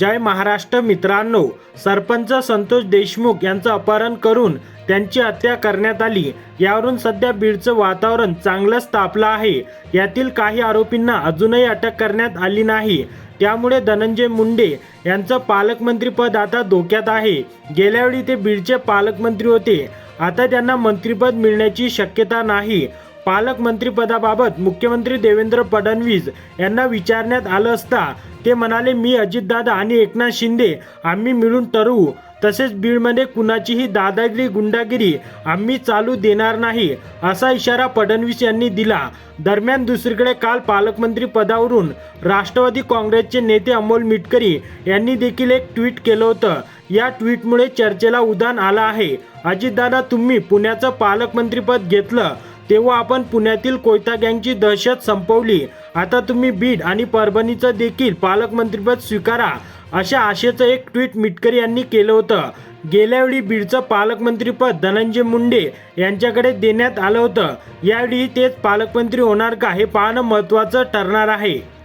जय महाराष्ट्र मित्रांनो. सरपंच संतोष देशमुख यांचं अपहरण करून त्यांची हत्या करण्यात आली. यावरून सध्या बीडचं वातावरण चांगलंच तापलं आहे. यातील काही आरोपींना अजूनही अटक करण्यात आली नाही. त्यामुळे धनंजय मुंडे यांचं पालकमंत्रीपद आता धोक्यात आहे. गेल्यावेळी ते बीडचे पालकमंत्री होते. आता त्यांना मंत्रीपद मिळण्याची शक्यता नाही. पालकमंत्रीपदाबाबत मुख्यमंत्री देवेंद्र फडणवीस यांना विचारण्यात आलं असता ते म्हणाले मी अजितदादा आणि एकनाथ शिंदे आम्ही मिळून ठरवू तसेच बीडमध्ये कुणाचीही दादागिरी गुंडागिरी आम्ही चालू देणार नाही असा इशारा फडणवीस यांनी दिला. दरम्यान दुसरीकडे काल पालकमंत्री पदावरून राष्ट्रवादी काँग्रेसचे नेते अमोल मिटकरी यांनी देखील एक ट्विट केलं होतं. या ट्विटमुळे चर्चेला उदान आलं आहे. अजितदादा तुम्ही पुण्याचं पालकमंत्रीपद घेतलं. तेव्हा आपण पुण्यातील कोयता गँगची दहशत संपवली. आता तुम्ही बीड आणि परभणीचं देखील पालकमंत्रीपद स्वीकारा अशा आशेचं एक ट्विट मिटकरी यांनी केलं होतं. गेल्यावेळी बीडचं पालकमंत्रीपद धनंजय मुंडे यांच्याकडे देण्यात आलं होतं. यावेळी तेच पालकमंत्री होणार का हे पाहणं महत्त्वाचं ठरणार आहे.